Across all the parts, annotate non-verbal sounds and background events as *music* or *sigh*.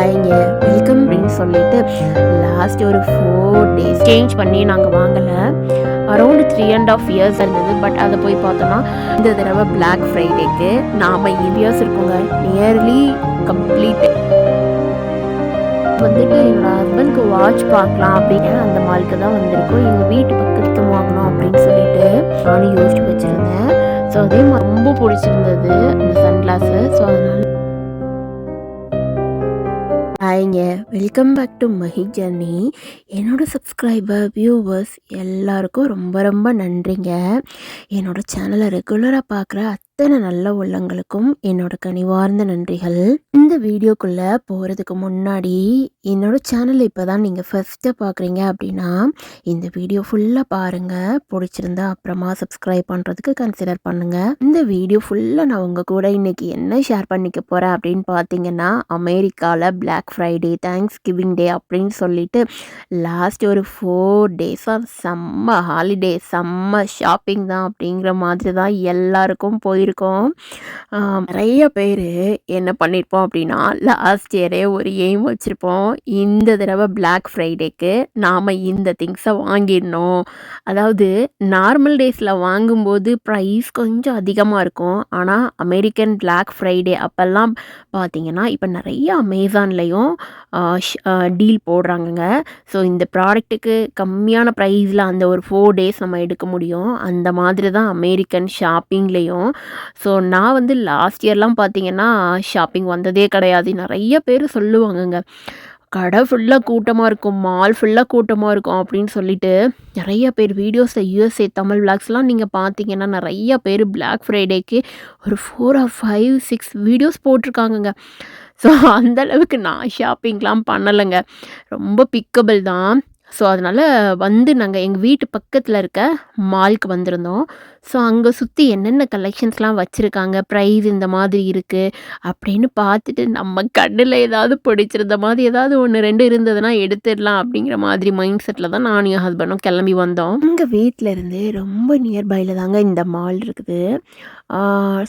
ஹாய்ங்க welcome அப்படின்னு சொல்லிட்டு last ஒரு ஃபோர் டேஸ் சேஞ்ச் பண்ணி நாங்கள் வாங்கலை. Around three and half years இருந்தது. பட் அதை போய் பார்த்தோன்னா இந்த தடவை பிளாக் ஃப்ரைடேக்கு நாம் இயர்ஸ் இருக்கோங்க. நியர்லி கம்ப்ளீட் வந்துட்டு என்னோடய ஹஸ்பண்ட்க்கு வாட்ச் பார்க்கலாம் அப்படின்னு அந்த மாலுக்கு தான் வந்திருக்கோம். எங்கள் வீட்டு பக்கத்துக்கு வாங்கணும் அப்படின்னு சொல்லிட்டு நானும் யோசிச்சு வச்சுருந்தேன். ஸோ அதே ரொம்ப பிடிச்சிருந்தது அந்த சன்கிளாஸு ஸோ அதனால ஹாய்ங்க welcome back to Mahi journey என்னோட சப்ஸ்கிரைபர் வியூவர்ஸ் எல்லாருக்கும் ரொம்ப ரொம்ப நன்றிங்க. என்னோட சேனலை ரெகுலராக பார்க்குற அத்தனை நல்ல உள்ளங்களுக்கும் என்னோட கனிவார்ந்த நன்றிகள். இந்த வீடியோக்குள்ளே போகிறதுக்கு முன்னாடி என்னோட சேனலை இப்போ தான் நீங்கள் ஃபஸ்ட்டு பார்க்குறீங்க அப்படின்னா இந்த வீடியோ ஃபுல்லாக பாருங்கள் பிடிச்சிருந்தா அப்புறமா சப்ஸ்கிரைப் பண்ணுறதுக்கு கன்சிடர் பண்ணுங்கள் இந்த வீடியோ ஃபுல்லாக நான் உங்கள் கூட இன்னைக்கு என்ன ஷேர் பண்ணிக்க போகிறேன் அப்படின்னு பார்த்தீங்கன்னா அமெரிக்காவில் black Friday thanks giving day அப்படின்னு சொல்லிட்டு லாஸ்ட் ஒரு ஃபோர் டேஸாக செம்ம ஹாலிடே செம்ம ஷாப்பிங் தான் அப்படிங்கிற மாதிரி தான் எல்லாருக்கும் போயிருக்கோம் இருக்கோம். நிறைய பேர் என்ன பண்ணியிருப்போம் அப்படின்னா லாஸ்ட் இயரே ஒரு எய்ம் வச்சுருப்போம். இந்த தடவை பிளாக் ஃப்ரைடேக்கு நாம் இந்த திங்ஸை வாங்கிடணும். அதாவது நார்மல் டேஸில் வாங்கும்போது ப்ரைஸ் கொஞ்சம் அதிகமாக இருக்கும். ஆனால் அமெரிக்கன் பிளாக் ஃப்ரைடே அப்போல்லாம் பார்த்தீங்கன்னா இப்போ நிறைய அமேசான்லேயும் டீல் போடுறாங்கங்க. ஸோ இந்த ப்ராடக்ட்டுக்கு கம்மியான ப்ரைஸில் அந்த ஒரு ஃபோர் டேஸ் நம்ம எடுக்க முடியும். அந்த மாதிரி தான் அமெரிக்கன் ஷாப்பிங்லேயும் ஸோ நான் வந்து லாஸ்ட் இயர்லாம் பார்த்தீங்கன்னா ஷாப்பிங் வந்ததே கிடையாது. நிறைய பேர் சொல்லுவாங்கங்க கடை ஃபுல்லாக கூட்டமாக இருக்கும் மால் ஃபுல்லாக கூட்டமாக இருக்கும் அப்படின்னு சொல்லிட்டு நிறைய பேர் வீடியோஸை யூஎஸ்ஏ தமிழ் விளாக்ஸ்லாம் நீங்கள் பார்த்தீங்கன்னா நிறைய பேர் பிளாக் ஃப்ரைடேக்கு ஒரு four or five six videos போட்டிருக்காங்கங்க. So அந்தளவுக்கு நான் ஷாப்பிங்லாம் பண்ணலைங்க. ரொம்ப பிக்கபிள் தான். ஸோ அதனால் வந்து நாங்கள் எங்கள் வீட்டு பக்கத்தில் இருக்க மால்க்கு வந்திருந்தோம். ஸோ அங்கே சுற்றி என்னென்ன கலெக்ஷன்ஸ்லாம் வச்சுருக்காங்க? ப்ரைஸ் இந்த மாதிரி இருக்குது அப்படின்னு பார்த்துட்டு நம்ம கண்ணில் ஏதாவது பிடிச்சிருந்த மாதிரி ஏதாவது ஒன்று ரெண்டு இருந்ததுன்னா எடுத்துடலாம் அப்படிங்கிற மாதிரி மைண்ட் செட்டில் தான் நானும் என் ஹஸ்பண்டும் கிளம்பி வந்தோம். எங்கள் வீட்டில் இருந்து ரொம்ப நியர்பையில் தாங்க இந்த மால் இருக்குது.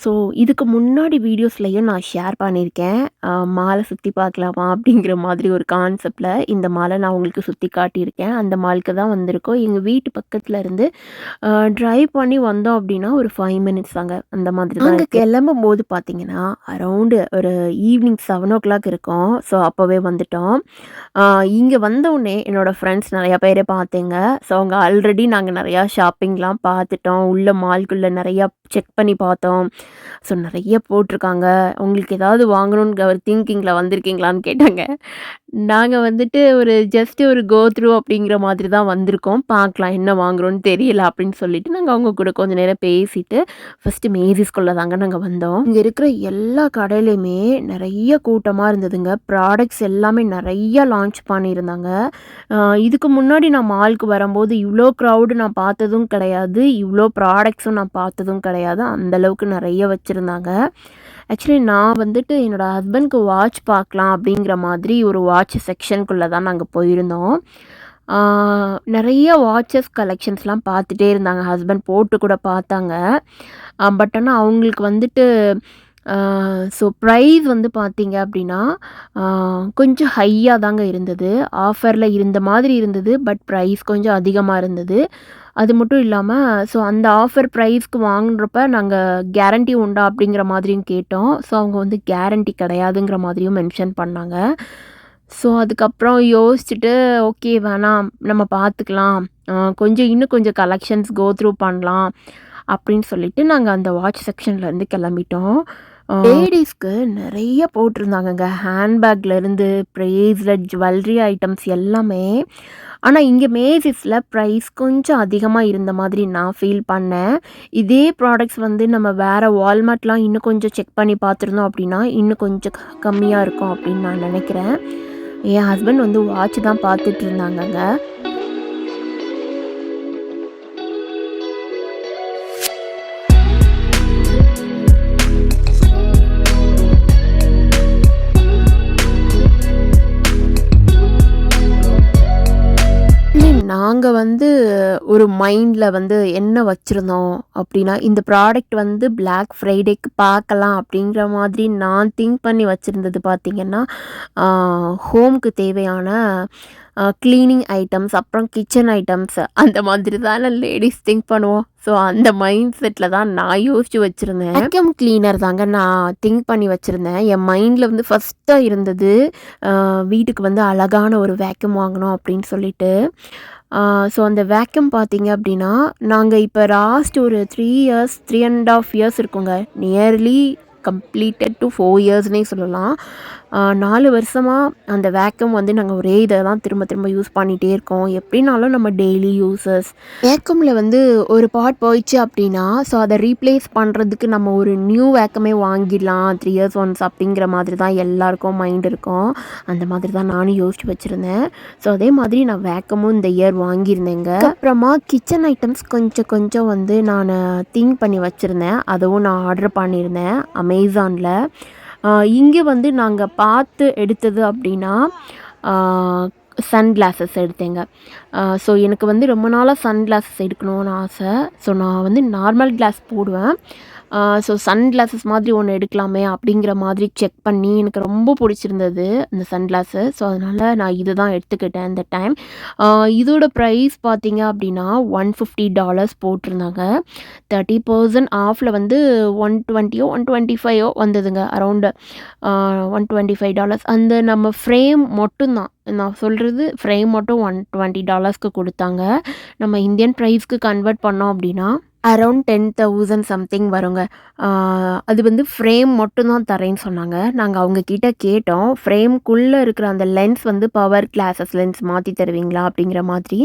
ஸோ இதுக்கு முன்னாடி வீடியோஸ்லையும் நான் ஷேர் பண்ணியிருக்கேன். மாலை சுற்றி பார்க்கலாமா அப்படிங்கிற மாதிரி ஒரு கான்செப்டில் இந்த மாலை நான் உங்களுக்கு சுற்றி காட்டியிருக்கேன். அந்த மாலுக்கு தான் வந்திருக்கோம். எங்கள் வீட்டு பக்கத்தில் இருந்து ட்ரைவ் பண்ணி வந்தோம் அப்படின்னா ஒரு ஃபைவ் மினிட்ஸ் தாங்க அந்த மாதிரி தான் அங்கே கிளம்பும் போது பார்த்தீங்கன்னா அரௌண்டு ஒரு ஈவினிங் செவன் ஓ கிளாக் இருக்கும். ஸோ அப்போவே வந்துட்டோம். இங்கே வந்தவுடனே என்னோடய ஃப்ரெண்ட்ஸ் நிறையா பேரை பார்த்தேங்க. ஸோ அவங்க ஆல்ரெடி நாங்கள் நிறையா ஷாப்பிங்லாம் பார்த்துட்டோம். உள்ள மால்குள்ளே நிறையா செக் பண்ணி பார்த்தோம். ஸோ நிறைய போட்டிருக்காங்க. உங்களுக்கு ஏதாவது வாங்கணும்னு ஒரு திங்கிங்கில் வந்திருக்கீங்களான்னு கேட்டாங்க. நாங்கள் வந்துட்டு ஒரு ஜஸ்ட் ஒரு கோ த்ரூ அப்படிங்கிற மாதிரி தான் வந்திருக்கோம். பார்க்கலாம் என்ன வாங்குறோன்னு தெரியல அப்படின்னு சொல்லிட்டு நாங்கள் அவங்க கூட கொஞ்ச நேரம் பேசிட்டு ஃபஸ்ட்டு மேசிஸ்குள்ளே தாங்க நாங்கள் வந்தோம். இங்கே இருக்கிற எல்லா கடையிலையுமே நிறைய கூட்டமாக இருந்ததுங்க. ப்ராடக்ட்ஸ் எல்லாமே நிறைய லான்ச் பண்ணியிருந்தாங்க. இதுக்கு முன்னாடி நான் மாலுக்கு வரும்போது இவ்வளோ க்ரௌடு நான் பார்த்ததும் கிடையாது. இவ்வளோ ப்ராடக்ட்ஸும் நான் பார்த்ததும் கிடையாது. அந்தளவுக்கு நிறைய வச்சுருந்தாங்க. ஆக்சுவலி நான் வந்துட்டு என்னோடய ஹஸ்பண்ட்க்கு வாட்ச் பார்க்கலாம் அப்படிங்கிற மாதிரி ஒரு வாட்ச் செக்ஷனுக்குள்ளே தான் நாங்கள் போயிருந்தோம் நிறைய வாட்சஸ் கலெக்ஷன்ஸ்லாம் பார்த்துட்டே இருந்தாங்க. ஹஸ்பண்ட் போட்டு கூட பார்த்தாங்க. பட் ஆனால் அவங்களுக்கு வந்துட்டு ஸோ ப்ரைஸ் வந்து பார்த்தீங்க அப்படின்னா கொஞ்சம் ஹையாக தாங்க இருந்தது. ஆஃபரில் இருந்த மாதிரி இருந்தது பட் ப்ரைஸ் கொஞ்சம் அதிகமாக இருந்தது. அது மட்டும் இல்லாமல் ஸோ அந்த ஆஃபர் ப்ரைஸ்க்கு வாங்குறப்ப நாங்கள் கேரண்டி உண்டா அப்படிங்கிற மாதிரியும் கேட்டோம். ஸோ அவங்க வந்து கேரண்டி கிடையாதுங்கிற மாதிரியும் மென்ஷன் பண்ணாங்க. ஸோ அதுக்கப்புறம் யோசிச்சுட்டு ஓகே வேணாம் நம்ம பார்த்துக்கலாம் கொஞ்சம் இன்னும் கொஞ்சம் கலெக்ஷன்ஸ் கோ த்ரூ பண்ணலாம். அப்படின்னு சொல்லிட்டு நாங்கள் அந்த வாட்ச் செக்ஷன்லேருந்து கிளம்பிட்டோம். லேடிஸ்க்கு நிறைய போட்டிருந்தாங்கங்க. ஹேண்ட்பேக்லேருந்து ப்ரைஸில் ஜுவல்லரி ஐட்டம்ஸ் எல்லாமே. ஆனால் இங்கே மேசிஸில் ப்ரைஸ் கொஞ்சம் அதிகமாக இருந்த மாதிரி நான் ஃபீல் பண்ணேன். இதே ப்ராடக்ட்ஸ் வந்து நம்ம வேறு வால்மார்ட்லாம் இன்னும் கொஞ்சம் செக் பண்ணி பார்த்துருந்தோம் அப்படின்னா இன்னும் கொஞ்சம் கம்மியாக இருக்கும் அப்படின்னு நான் நினைக்கிறேன். என் ஹஸ்பண்ட் வந்து வாட்ச் தான் பார்த்துட்டு இருந்தாங்கங்க. நாங்கள் வந்து ஒரு மைண்டில் வந்து என்ன வச்சுருந்தோம் அப்படின்னா இந்த ப்ராடக்ட் வந்து பிளாக் ஃப்ரைடேக்கு பார்க்கலாம் அப்படிங்கிற மாதிரி நான் திங்க் பண்ணி வச்சுருந்தது பார்த்திங்கன்னா ஹோம்க்கு தேவையான க்ளீனிங் ஐட்டம்ஸ் அப்புறம் கிச்சன் ஐட்டம்ஸ் அந்த மாதிரி தானே லேடிஸ் திங்க் பண்ணுவோம். ஸோ அந்த மைண்ட் செட்டில் தான் நான் யோசித்து வச்சுருந்தேன். வேக்யூம் க்ளீனர் தாங்க நான் திங்க் பண்ணி வச்சுருந்தேன். என் மைண்டில் வந்து ஃபஸ்ட்டாக இருந்தது வீட்டுக்கு வந்து அழகான ஒரு வேக்யூம் வாங்கணும் அப்படின்னு சொல்லிட்டு. ஸோ அந்த வேக்கம் பார்த்தீங்க அப்படின்னா நாங்கள் இப்போ லாஸ்ட் ஒரு three years three and half years இருக்குங்க. நியர்லி கம்ப்ளீட்டட் டு ஃபோர் இயர்ஸ்னே சொல்லலாம். நாலு வருஷமாக அந்த வேக்கம் வந்து நாங்கள் ஒரே இதை தான் திரும்ப திரும்ப யூஸ் பண்ணிகிட்டே இருக்கோம். எப்படினாலும் நம்ம டெய்லி யூஸஸ் வேக்கமில் வந்து ஒரு பார்ட் போயிடுச்சு அப்படின்னா ஸோ அதை ரீப்ளேஸ் பண்ணுறதுக்கு நம்ம ஒரு நியூ வேக்கமே வாங்கிடலாம். த்ரீ இயர்ஸ் ஒன்ஸ் அப்படிங்கிற மாதிரி தான் எல்லாருக்கும் மைண்ட் இருக்கும். அந்த மாதிரி தான் நானும் யோசிச்சு வச்சுருந்தேன். ஸோ அதே மாதிரி நான் வேக்கமும் இந்த இயர் வாங்கியிருந்தேங்க. அப்புறமா கிச்சன் ஐட்டம்ஸ் கொஞ்சம் கொஞ்சம் வந்து நான் திங்க் பண்ணி வச்சுருந்தேன். அதுவும் நான் ஆர்டர் பண்ணியிருந்தேன். அமேசானில் இங்கே வந்து நாங்கள் பார்த்து எடுத்தது அப்படின்னா சன் கிளாஸஸ் எடுத்தேங்க. ஸோ எனக்கு வந்து ரொம்ப நாளாக சன் கிளாஸஸ் எடுக்கணும்னு ஆசை. ஸோ நான் வந்து நார்மல் கிளாஸ் போடுவேன். ஸோ சன் கிளாஸஸ் மாதிரி ஒன்று எடுக்கலாமே அப்படிங்கிற மாதிரி செக் பண்ணி எனக்கு ரொம்ப பிடிச்சிருந்தது இந்த சன் கிளாஸு ஸோ அதனால் நான் இது தான் எடுத்துக்கிட்டேன் இந்த டைம் இதோட ப்ரைஸ் பார்த்தீங்க அப்படின்னா ஒன் ஃபிஃப்டி டாலர்ஸ் போட்டிருந்தாங்க. தேர்ட்டி பர்சன்ட் ஆஃபில் வந்து ஒன் டுவெண்ட்டியோ ஒன் டுவெண்ட்டி ஃபைவோ வந்ததுங்க. Around one twenty five dollars அந்த நம்ம ஃப்ரேம் மட்டும்தான். நான் சொல்கிறது ஃப்ரேம் மட்டும் ஒன் டுவெண்ட்டி டாலர்ஸ்க்கு கொடுத்தாங்க. நம்ம இந்தியன் ப்ரைஸ்க்கு கன்வெர்ட் பண்ணோம் அப்படின்னா அரௌண்ட் டென் தௌசண்ட் சம்திங் வருங்க. அது வந்து ஃப்ரேம் மட்டும்தான் தரேன்னு சொன்னாங்க. நாங்கள் அவங்கக்கிட்ட கேட்டோம். ஃப்ரேம்குள்ளே இருக்கிற அந்த லென்ஸ் வந்து பவர் கிளாஸஸ் லென்ஸ் மாற்றி தருவீங்களா அப்படிங்கிற மாதிரி.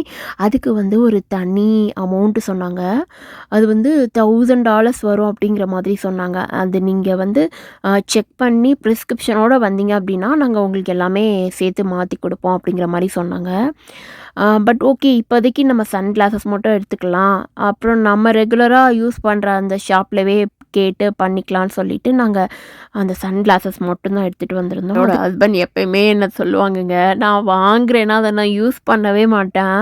அதுக்கு வந்து ஒரு தனி அமௌண்ட்டு சொன்னாங்க. அது வந்து தௌசண்ட் டாலர்ஸ் வரும் அப்படிங்கிற மாதிரி சொன்னாங்க. அது நீங்கள் வந்து செக் பண்ணி ப்ரிஸ்கிரிப்ஷனோடு வந்தீங்க அப்படின்னா நாங்கள் உங்களுக்கு எல்லாமே சேர்த்து மாற்றி கொடுப்போம் அப்படிங்கிற மாதிரி சொன்னாங்க. பட் ஓகே இப்போதைக்கு நம்ம சன் கிளாஸஸ் மட்டும் எடுத்துக்கலாம். அப்புறம் நம்ம ரெகுலராக யூஸ் பண்ணுற அந்த ஷாப்லவே கேட்டு பண்ணிக்கலான்னு சொல்லிட்டு நாங்கள் அந்த சன் கிளாஸஸ் மட்டும்தான் எடுத்துகிட்டு வந்திருந்தோம். என்னோட ஹஸ்பண்ட் எப்பயுமே என்ன சொல்லுவாங்கங்க நான் வாங்குறேன்னா அதை நான் யூஸ் பண்ணவே மாட்டேன்.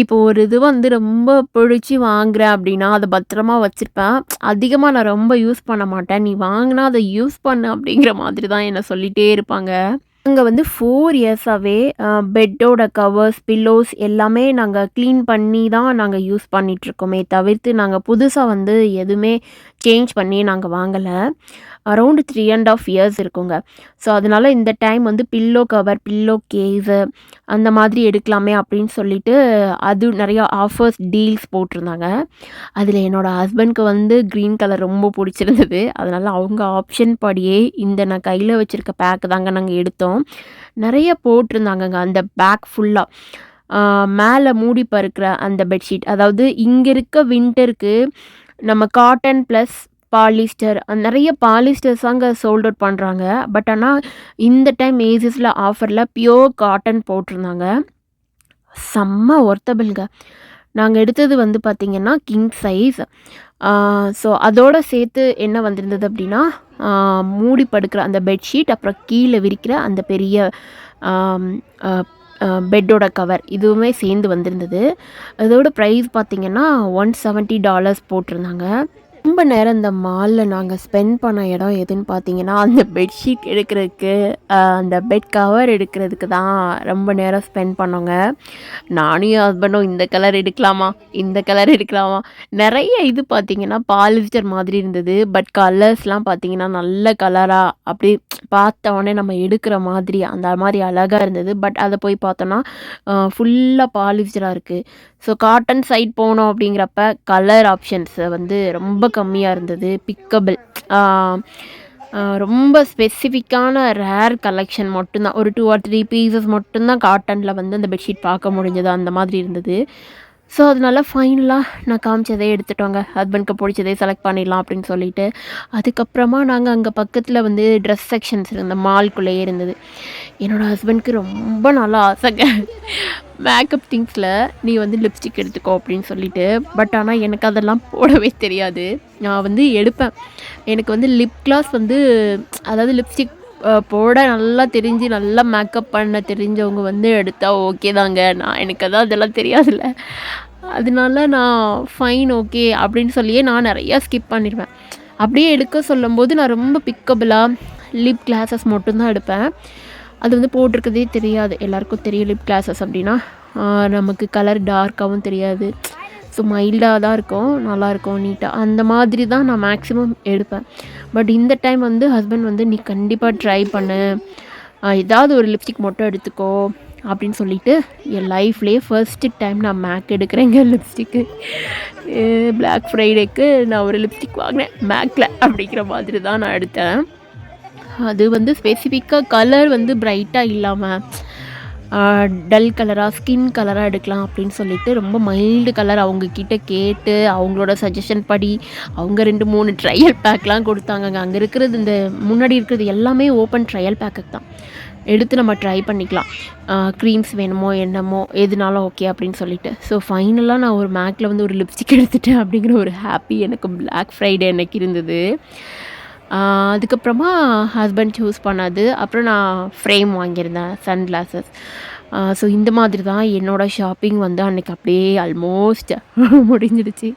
இப்போ ஒரு இது வந்து ரொம்ப பிடிச்சி வாங்குறேன் அப்படின்னா அதை பத்திரமா வச்சுருப்பேன். அதிகமாக நான் ரொம்ப யூஸ் பண்ண மாட்டேன். நீ வாங்கினா அதை யூஸ் பண்ணு அப்படிங்கிற மாதிரி தான் என்னை சொல்லிகிட்டே இருப்பாங்க. அங்கே வந்து ஃபோர் இயர்ஸாகவே பெட்டோட கவர்ஸ் பில்லோஸ் எல்லாமே நாங்கள் க்ளீன் பண்ணி தான் நாங்கள் யூஸ் பண்ணிகிட்ருக்கோமே தவிர்த்து நாங்கள் புதுசாக வந்து எதுவுமே சேஞ்ச் பண்ணி நாங்கள் வாங்கலை. Around three and half years இருக்குங்க. ஸோ அதனால் இந்த டைம் வந்து பில்லோ கவர் பில்லோ கேஸு அந்த மாதிரி எடுக்கலாமே அப்படின்னு சொல்லிட்டு அது நிறையா ஆஃபர்ஸ் டீல்ஸ் போட்டிருந்தாங்க. அதில் என்னோடய ஹஸ்பண்ட்க்கு வந்து க்ரீன் கலர் ரொம்ப பிடிச்சிருந்தது. அதனால் அவங்க ஆப்ஷன் படியே இந்த நான் கையில் வச்சுருக்க பேக்கு தாங்க நாங்கள் எடுத்தோம். நிறைய போட்டிருந்தாங்கங்க. அந்த பேக் ஃபுல்லாக மேலே மூடி பருக்கிற அந்த பெட்ஷீட் அதாவது இங்கே இருக்க வின்டருக்கு நம்ம காட்டன் ப்ளஸ் பாலிஸ்டர் நிறைய பாலிஸ்டர்ஸ் அங்கே சோல்ட் அவுட் பண்ணுறாங்க பட் ஆனால் இந்த டைம் ஏசிஸில் ஆஃபரில் பியோர் காட்டன் போட்டிருந்தாங்க. செம்ம ஒர்த்தபிள்ங்க நாங்கள் எடுத்தது வந்து பார்த்திங்கன்னா கிங் சைஸ் ஸோ அதோடு சேர்த்து என்ன வந்திருந்தது அப்படின்னா மூடி படுக்கிற அந்த பெட்ஷீட் அப்புறம் கீழே விரிக்கிற அந்த பெரிய பெட்டோட கவர் இதுவுமே சேர்ந்து வந்திருந்தது. அதோட ப்ரைஸ் பார்த்திங்கன்னா ஒன் செவன்ட்டி டாலர்ஸ் போட்டிருந்தாங்க. ரொம்ப நேரம் இந்த மாலில் நாங்கள் ஸ்பெண்ட் பண்ண இடம் எதுன்னு பார்த்தீங்கன்னா அந்த பெட்ஷீட் எடுக்கிறதுக்கு அந்த பெட் கவர் எடுக்கிறதுக்கு தான் ரொம்ப நேரம் ஸ்பெண்ட் பண்ணோங்க. நானும் என் ஹஸ்பண்டும் இந்த கலர் எடுக்கலாமா? இந்த கலர் எடுக்கலாமா? நிறைய இது பார்த்தீங்கன்னா பாலிஸ்டர் மாதிரி இருந்தது. பட் கலர்ஸ்லாம் பார்த்தீங்கன்னா நல்ல கலராக அப்படி பார்த்த உடனே நம்ம எடுக்கிற மாதிரி அந்த மாதிரி அழகாக இருந்தது. பட் அதை போய் பார்த்தோன்னா ஃபுல்லாக பாலிஸ்டராக இருக்குது ஸோ காட்டன் சைட் போனோம் அப்படிங்கிறப்ப கலர் ஆப்ஷன்ஸை வந்து ரொம்ப கம்மியாக இருந்தது பிக்கபிள் ரொம்ப ஸ்பெசிஃபிக்கான ரேர் கலெக்ஷன் மட்டும்தான். ஒரு டூ ஆர் த்ரீ பீசஸ் மட்டும்தான் காட்டனில் வந்து அந்த பெட்ஷீட் பார்க்க முடிஞ்சது. அந்த மாதிரி இருந்தது. ஸோ அதனால ஃபைனலாக நான் காமிச்சதே எடுத்துட்டோங்க. ஹஸ்பண்ட்க்கு பிடிச்சதே செலக்ட் பண்ணிடலாம் அப்படின்னு சொல்லிட்டு. அதுக்கப்புறமா நாங்கள் அங்கே பக்கத்தில் வந்து ட்ரெஸ் செக்ஷன்ஸ் இருந்த மால்குள்ளேயே இருந்தது. என்னோடய ஹஸ்பண்ட்க்கு ரொம்ப நல்லா ஆசைங்க. மேக்கப் திங்ஸில் நீ வந்து லிப்ஸ்டிக் எடுத்துக்கோ அப்படின்னு சொல்லிட்டு. பட் ஆனால் எனக்கு அதெல்லாம் போடவே தெரியாது. நான் வந்து எடுப்பேன். எனக்கு வந்து லிப் கிளாஸ் வந்து அதாவது லிப்ஸ்டிக் போட நல்லா தெரிஞ்சு நல்லா மேக்கப் பண்ண தெரிஞ்சவங்க வந்து எடுத்தால் ஓகே தாங்க. நான் எனக்கு அதான் அதெல்லாம் தெரியாதுல்ல. அதனால நான் ஃபைன் ஓகே அப்படின்னு சொல்லியே நான் நிறையா ஸ்கிப் பண்ணிடுவேன் அப்படியே எடுக்க சொல்லும் போது நான் ரொம்ப பிக்கபிளாக லிப் கிளாஸஸ் மட்டும்தான் எடுப்பேன். அது வந்து போட்டிருக்கதே தெரியாது. எல்லாருக்கும் தெரியும் லிப் கிளாஸஸ் அப்படின்னா. நமக்கு கலர் டார்க்காகவும் தெரியாது. ஸோ மைல்டாக தான் இருக்கும் நல்லாயிருக்கும் நீட்டாக அந்த மாதிரி தான் நான் மேக்ஸிமம் எடுப்பேன். பட் இந்த டைம் வந்து ஹஸ்பண்ட் வந்து நீ கண்டிப்பாக ட்ரை பண்ணு. ஏதாவது ஒரு லிப்ஸ்டிக் மட்டும் எடுத்துக்கோ அப்படின்னு சொல்லிட்டு என் லைஃப்லேயே ஃபர்ஸ்ட்டு டைம் நான் மேக் எடுக்கிறேங்க லிப்ஸ்டிக்கு பிளாக் ஃப்ரைடேக்கு நான் ஒரு லிப்ஸ்டிக் வாங்கினேன் மேக்கில் அப்படிங்கிற மாதிரி தான் நான் எடுத்தேன். அது வந்து ஸ்பெசிஃபிக்காக கலர் வந்து பிரைட்டாக இல்லாமல் டல் கலராக ஸ்கின் கலராக எடுக்கலாம் அப்படின்னு சொல்லிட்டு ரொம்ப மைல்டு கலர் அவங்கக்கிட்ட கேட்டு அவங்களோட சஜஷன் படி அவங்க ரெண்டு மூணு ட்ரையல் பேக்லாம் கொடுத்தாங்க. அங்கே இருக்கிறது இந்த முன்னாடி இருக்கிறது எல்லாமே ஓப்பன் ட்ரையல் பேக்கு தான். எடுத்து நம்ம ட்ரை பண்ணிக்கலாம். க்ரீம்ஸ் வேணுமோ என்னமோ எதுனாலும் ஓகே அப்படின்னு சொல்லிட்டு. ஸோ ஃபைனலாக நான் ஒரு மேக்கில் வந்து ஒரு லிப்ஸ்டிக் எடுத்துட்டேன் அப்படிங்கிற ஒரு ஹாப்பி எனக்கு பிளாக் ஃப்ரைடே எனக்கு இருந்தது. அதுக்கப்புறமா ஹஸ்பண்ட் சூஸ் பண்ணது. அப்புறம் நான் ஃப்ரேம் வாங்கியிருந்தேன் சன் கிளாஸஸ் ஸோ இந்த மாதிரி தான் என்னோடய ஷாப்பிங் வந்து அன்றைக்கி அப்படியே ஆல்மோஸ்ட் *laughs* முடிஞ்சிடுச்சு.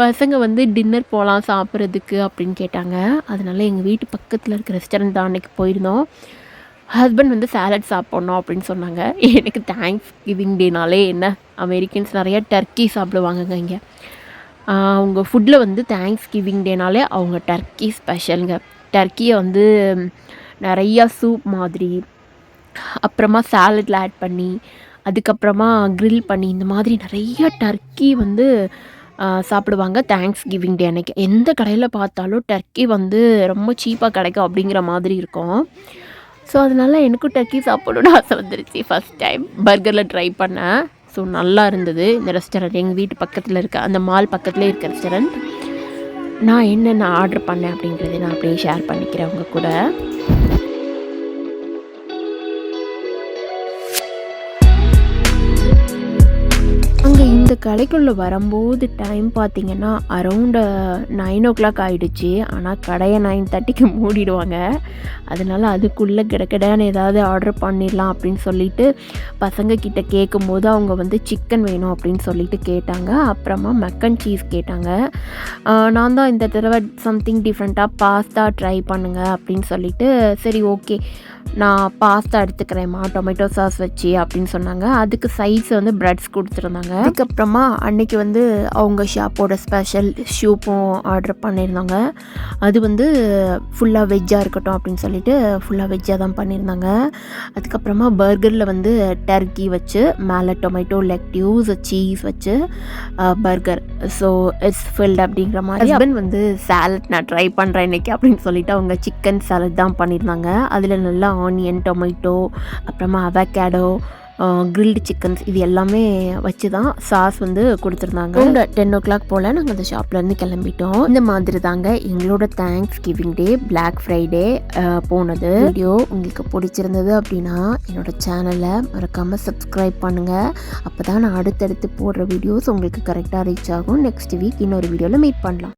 பசங்க வந்து டின்னர் போகலாம் சாப்பிட்றதுக்கு அப்படின்னு கேட்டாங்க. அதனால் எங்கள் வீட்டு பக்கத்தில் இருக்க ரெஸ்டாரண்ட் தான் அன்றைக்கி போயிருந்தோம். ஹஸ்பண்ட் வந்து சேலட் சாப்பிட்ணும் அப்படின்னு சொன்னாங்க. எனக்கு தேங்க்ஸ் கிவிங் டேனாலே என்ன? அமெரிக்கன்ஸ் நிறையா டர்க்கி சாப்பிடுவாங்கங்க இங்கே. அவங்க ஃபுட்டில் வந்து தேங்க்ஸ் கிவிங் டேனாலே அவங்க டர்க்கி ஸ்பெஷலுங்க டர்க்கியை வந்து நிறையா சூப் மாதிரி அப்புறமா சாலட்டில் ஆட் பண்ணி அதுக்கப்புறமா க்ரில் பண்ணி இந்த மாதிரி நிறைய டர்க்கி வந்து சாப்பிடுவாங்க தேங்க்ஸ் கிவிங் டே அன்னைக்கு. எந்த கடையில் பார்த்தாலும் டர்க்கி வந்து ரொம்ப சீப்பாக கிடைக்கும் அப்படிங்கிற மாதிரி இருக்கும். ஸோ அதனால் எனக்கும் டர்க்கி சாப்பிடணும்னு ஆசை வந்துருச்சு ஃபஸ்ட் டைம் பர்கரில் ட்ரை பண்ணேன். ஸோ நல்லா இருந்தது இந்த ரெஸ்டாரண்ட் எங்கள் வீட்டு பக்கத்தில் இருக்க அந்த மால் பக்கத்தில் இருக்க ரெஸ்டாரண்ட் நான் என்னென்ன ஆர்டர் பண்ணேன் அப்படிங்கிறத நான் அப்படியே ஷேர் பண்ணிக்கிறேன் அவங்க கூட. கடைக்குள்ளே வரும்போது டைம் பார்த்திங்கன்னா அரௌண்டு நைன் ஓ கிளாக் ஆகிடுச்சு ஆனால் கடையை நைன் தேர்ட்டிக்கு மூடிடுவாங்க. அதனால் அதுக்குள்ளே கிடக்கிடான்னு ஏதாவது ஆர்டர் பண்ணிடலாம் அப்படின்னு சொல்லிட்டு பசங்கக்கிட்ட கேட்கும்போது அவங்க வந்து சிக்கன் வேணும் அப்படின்னு சொல்லிட்டு கேட்டாங்க. அப்புறமா மக்கன் சீஸ் கேட்டாங்க. நான் தான் இந்த தடவை சம்திங் டிஃப்ரெண்ட்டாக பாஸ்தா ட்ரை பண்ணுங்க அப்படின்னு சொல்லிட்டு சரி ஓகே நான் பாஸ்தா எடுத்துக்கிறேம்மா டொமேட்டோ சாஸ் வச்சு அப்படின்னு சொன்னாங்க. அதுக்கு சைஸ் வந்து ப்ரெட்ஸ் கொடுத்துருந்தாங்க. அதுக்கப்புறம் அன்னைக்கு வந்து அவங்க ஷாப்போட ஸ்பெஷல் ஷூப்பும் ஆர்டர் பண்ணியிருந்தாங்க. அது வந்து ஃபுல்லாக வெஜ்ஜாக இருக்கட்டும் அப்படின்னு சொல்லிட்டு ஃபுல்லாக வெஜ்ஜாக தான் பண்ணியிருந்தாங்க. அதுக்கப்புறமா பர்கரில் வந்து டர்கி வச்சு மேலே டொமேட்டோ லெக்டியூஸ் சீஸ் வச்சு பர்கர் ஸோ இட்ஸ் ஃபில்ட் அப்படிங்கிற மாதிரி ஹஸ்பண்ட் வந்து சேலட் நான் ட்ரை பண்ணுறேன் இன்றைக்கி அப்படின்னு சொல்லிட்டு அவங்க சிக்கன் சேலட் தான் பண்ணியிருந்தாங்க. அதில் நல்லா ஆனியன் டொமேட்டோ அப்புறமா அவகேடோ கிரில்டு சிக்கன்ஸ் இது எல்லாமே வச்சு தான் சாஸ் வந்து கொடுத்துருந்தாங்க. டென் ஓ கிளாக் போல் நாங்கள் அந்த ஷாப்லேருந்து கிளம்பிட்டோம். இந்த மாதிரி தாங்க எங்களோட thanks giving day black Friday போனது. வீடியோ உங்களுக்கு பிடிச்சிருந்தது அப்படின்னா என்னோட சேனலை மறக்காமல் சப்ஸ்கிரைப் பண்ணுங்கள் அப்போ தான் நான் அடுத்தடுத்து போடுற வீடியோஸ் உங்களுக்கு கரெக்டாக ரீச் ஆகும். நெக்ஸ்ட் வீக் இன்னொரு வீடியோவில் மீட் பண்ணலாம்.